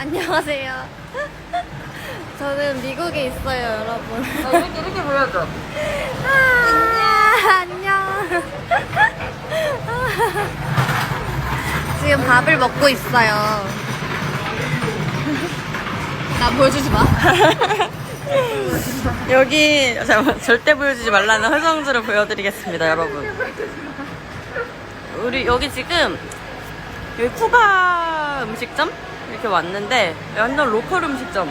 안녕하세요. 저는 미국에 있어요, 여러분. 이렇게 이렇게 보여줘. 아, 안녕. 지금 밥을 먹고 있어요. 나 보여주지 마. 여기 잠깐만 절대 보여주지 말라는 화성주를 보여드리겠습니다, 여러분. 우리 여기 지금 여기 쿠바 음식점 이렇게 왔는데 완전 로컬 음식점.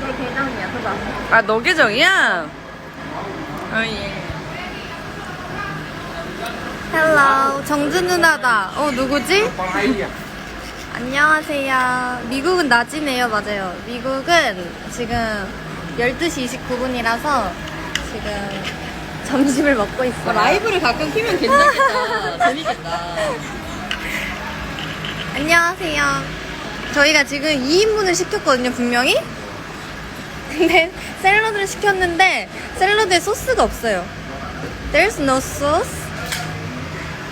내 계정이야, 그거. 아, 너 계정이야? 어, 예. 헬로, 정준 누나다. 어, 누구지? 안녕하세요. 미국은 낮이네요, 맞아요. 미국은 지금 12시 29분이라서 지금 점심을 먹고 있어요. 라이브를 가끔 키면 괜찮겠다. 재밌겠다. 안녕하세요. 저희가 지금 2인분을 시켰거든요, 분명히. 근데 샐러드를 시켰는데 샐러드에 소스가 없어요. There's no sauce.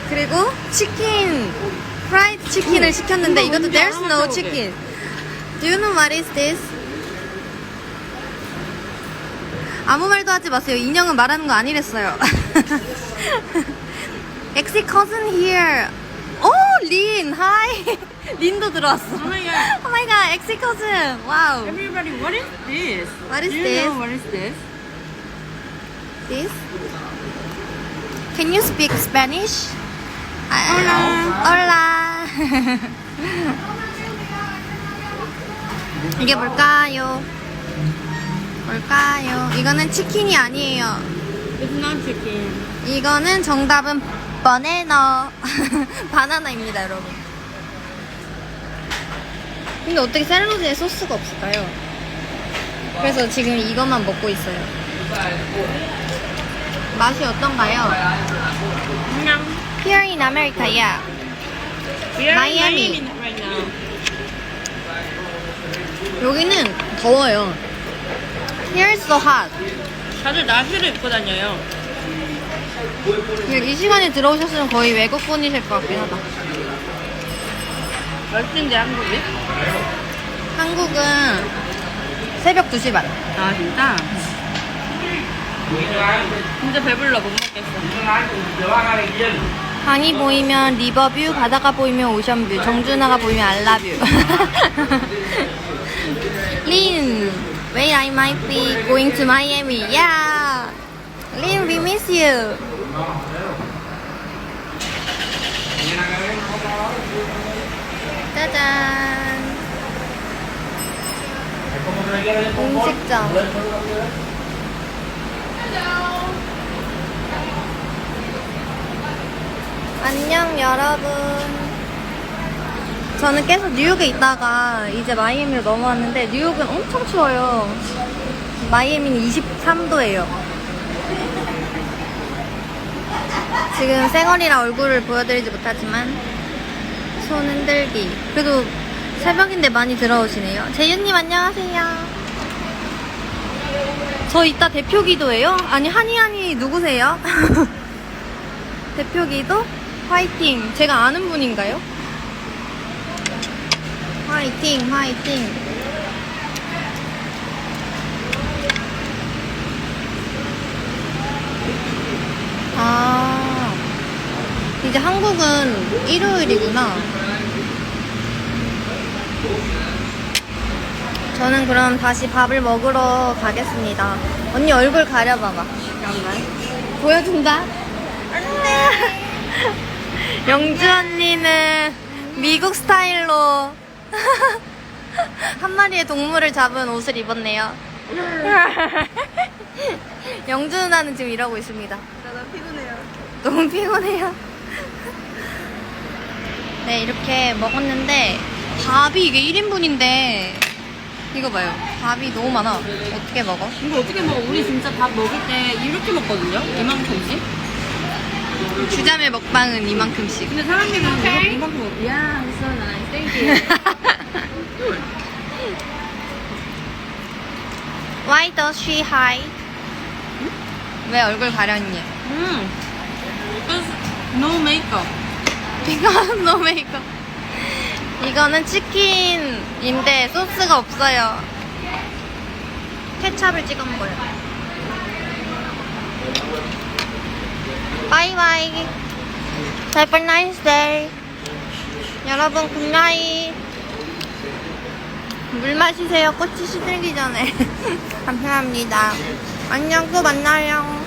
그리고 치킨, 프라이드 치킨을 시켰는데 이것도 There's no chicken. Do you know what is this? 아무 말도 하지 마세요. 인형은 말하는 거 아니랬어요. 엑시 cousin here. 오, 린, hi. 린도 들어왔어. Oh my god. Oh my god, 엑시 cousin. 와우. Everybody, what is this? What is Do you this? know what is this? This? Can you speak Spanish? Hola. Hola. 이게 뭘까요? 뭘까요? 이거는 치킨이 아니에요. It's not chicken. 이거는 정답은 바나나. 바나나입니다, 여러분. 근데 어떻게 샐러드에 소스가 없을까요? 그래서 지금 이것만 먹고 있어요. 맛이 어떤가요? 그냥 Here in America, yeah. now. 여기는 더워요. Here's so hot. 다들 나시를 입고 다녀요. 이 시간에 들어오셨으면 거의 외국 분이실 것 같긴 하다. 몇 시인데 한국이? 한국은 새벽 2시 반. 아 진짜? 진짜 배불러 못 먹겠어. 강이 보이면 리버뷰, 바다가 보이면 오션뷰, 정준하가 보이면 알라뷰. 린, wait, I might be going to Miami. Yeah. Lin, we miss you. 짜잔. 음식점. 안녕 여러분. 저는 계속 뉴욕에 있다가 이제 마이애미로 넘어왔는데 뉴욕은 엄청 추워요. 마이애미는 23도예요. 지금 쌩얼이라 얼굴을 보여드리지 못하지만 손 흔들기. 그래도 새벽인데 많이 들어오시네요. 재윤님 안녕하세요. 저 이따 대표 기도예요? 아니 한이한이 누구세요? 대표 기도? 화이팅. 제가 아는 분인가요? 화이팅, 화이팅. 이제 한국은 일요일이구나. 저는 그럼 다시 밥을 먹으러 가겠습니다. 언니 얼굴 가려봐봐. 보여준다? 안돼. 영주 언니는 미국 스타일로 한 마리의 동물을 잡은 옷을 입었네요. 영주 누나는 지금 이러고 있습니다. 나 피곤해요. 너무 피곤해요. 네, 이렇게 먹었는데 밥이 이게 1인분인데 이거 봐요. 밥이 너무 많아. 어떻게 먹어? 이거 어떻게 먹어? 우리 진짜 밥 먹을 때 이렇게 먹거든요? 이만큼씩? 주자매 먹방은 이만큼씩. 근데 사람들은 이거 이만큼 먹어. 야, so nice. Thank you. Why does she hide? 왜 얼굴 가렸니? 음. No makeup. Because no makeup. 이거는 치킨인데 소스가 없어요. 케찹을 찍어 먹어요. 바이바이. Have a nice day. 여러분 굿나잇. 물 마시세요. 꽃이 시들기 전에. 감사합니다. 안녕 또 만나요.